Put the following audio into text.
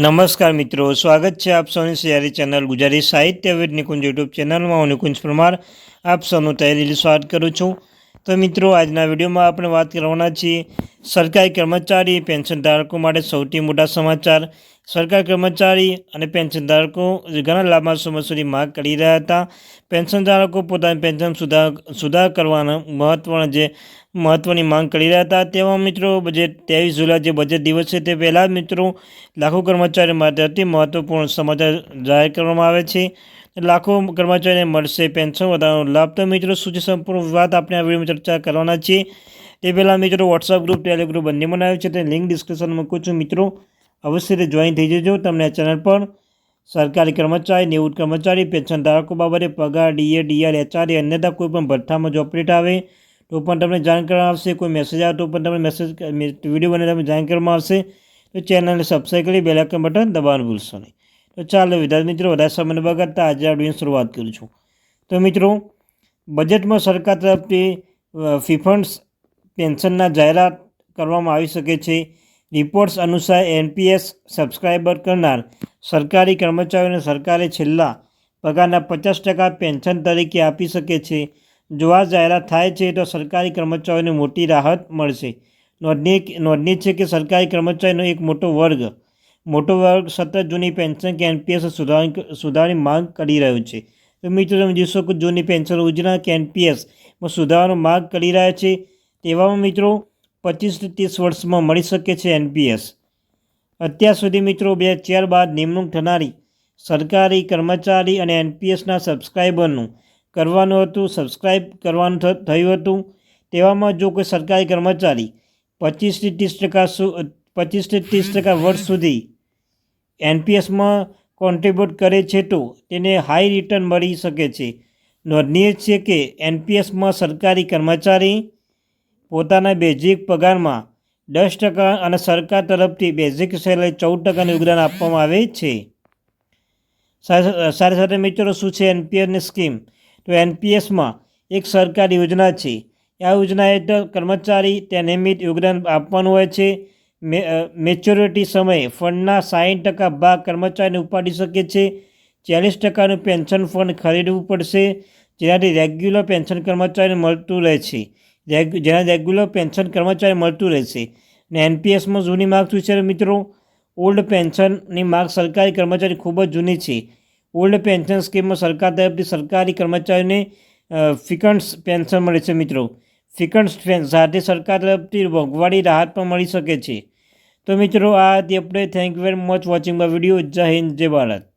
નમસ્કાર મિત્રો, સ્વાગત છે આપ સૌની સિયારી ચેનલ ગુજરાતી સાહિત્ય વેદ નિકુંજ યુટ્યુબ ચેનલમાં. હું નિકુંજ પરમાર, આપ સૌનું તહેરીલી સ્વાગત કરું છું. તો મિત્રો, આજના વિડીયોમાં આપણે વાત કરવાના છીએ સરકારી કર્મચારી પેન્શન ધારકો માટે સૌથી મોટા સમાચાર. સરકારી કર્મચારી અને પેન્શન ધારકો ઘણા લાંબા સમય સુધી માંગ કરી રહ્યા હતા. પેન્શન ધારકો પોતાની પેન્શન સુધાર સુધાર કરવાના મહત્વના જે, મહત્વની માંગ કરી રહ્યા હતા. તેવા મિત્રો, બજેટ ત્રેવીસ જુલાઈ જે બજેટ દિવસ છે તે પહેલાં મિત્રો, લાખો કર્મચારીઓ માટે અતિ મહત્વપૂર્ણ સમાચાર જાહેર કરવામાં આવે છે. લાખો કર્મચારીને મળશે પેન્શન વધારવાનો લાભ. તો મિત્રો સૂચિ સંપૂર્ણ વાત આપણે આ વિડીયોમાં ચર્ચા કરવાના છીએ. તે પહેલાં મિત્રો વોટ્સઅપ ગ્રુપ ટેલિગ્રુપ બંને બનાવ્યું છે. તે લિંક ડિસ્ક્રિપ્શન મૂકું છું. મિત્રો, અવશ્ય જોઈન થઈ જજો. તમને આ ચેનલ પર સરકારી કર્મચારી, નિવૃત્ત કર્મચારી, પેન્શન ધારકો બાબતે પગાર ડીએ ડીઆર એચઆર અન્યતા કોઈ પણ ભથ્થામાં જો અપડેટ આવે તો પણ તમને જાણ કરવામાં આવશે. કોઈ મેસેજ આવે તો પણ તમને મેસેજ વીડિયો બને તમને જાણ કરવામાં આવશે. તો ચેનલને સબસ્ક્રાઈબ કરી બેલ આઇકન બટન દબાવવાનું ભૂલશો નહીં. તો ચાલો વિદ્યાર્થી મિત્રો, વધારે સમય બગાડતા આજે આ શરૂઆત કરું છું તો મિત્રો બજેટમાં સરકાર તરફથી ફિફંડ્સ પેન્શનના જાહેરાત કરવામાં આવી શકે છે. રિપોર્ટ્સ અનુસાર એનપીએસ સબસ્ક્રાઇબર કરનાર સરકારી કર્મચારીઓને સરકારે છેલ્લા પગારના પચાસ ટકા પેન્શન તરીકે આપી શકે છે. જો આ જાહેરાત થાય છે તો સરકારી કર્મચારીઓને મોટી રાહત મળશે. નોંધની નોંધનીય છે કે સરકારી કર્મચારીનો એક મોટો વર્ગ મોટો વર્ગ સતત જૂની પેન્શન કે એનપીએસ સુધારણી સુધારવાની માંગ કરી રહ્યો છે. તો મિત્રો તમે જોશો કે જૂની પેન્શન યોજના કે એનપીએસમાં સુધારવાનો માંગ કરી રહ્યા છે. તેવામાં મિત્રો પચીસથી ત્રીસ વર્ષમાં મળી શકે છે એનપીએસ. અત્યાર સુધી મિત્રો બે ચાર બાદ નિમણૂક થનારી સરકારી કર્મચારી અને એનપીએસના સબસ્ક્રાઈબરનું કરવાનું હતું સબસ્ક્રાઈબ કરવાનું થયું હતું. તેવામાં જો કોઈ સરકારી કર્મચારી પચીસથી ત્રીસ ટકા પચીસથી ત્રીસ ટકા વર્ષ સુધી એનપીએસમાં કોન્ટ્રીબ્યુટ કરે છે તો તેને હાઈ રિટર્ન મળી શકે છે. નોંધનીય છે કે એનપીએસમાં સરકારી કર્મચારી પોતાના બેઝિક પગારમાં દસ ટકા અને સરકાર તરફથી બેઝિક સેલરી ચૌદ ટકાનું યોગદાન આપવામાં આવે છે. સાથે સાથે મિત્રો શું છે એનપીએસની સ્કીમ? તો એનપીએસમાં એક સરકારી યોજના છે. આ યોજના હેઠળ કર્મચારી ત્યાં નિયમિત યોગદાન આપવાનું હોય છે. મેચ્યોરિટી સમયે ફંડના સાઠ ટકા ભાગ કર્મચારીને ઉપાડી શકે છે. ચાલીસ ટકાનું પેન્શન ફંડ ખરીદવું પડશે. જેનાથી રેગ્યુલર પેન્શન કર્મચારીને મળતું રહે છે. જેના રેગ્યુલર પેન્શન કર્મચારી મળતું રહેશે. ને એનપીએસમાં જૂની માર્ગ શું છે મિત્રો? ઓલ્ડ પેન્શનની માર્ગ સરકારી કર્મચારી ખૂબ જ જૂની છે. ઓલ્ડ પેન્શન સ્કીમમાં સરકાર તરફથી સરકારી કર્મચારીઓને ફિકન્ડ્સ પેન્શન મળે છે મિત્રો. ફિકન્ડ્સ સાથે સરકાર તરફથી મોંઘવારી રાહત પણ મળી શકે છે. તો મિત્રો, આ હતી આપણે thank you very much watching my video જય હિન્દ જય ભારત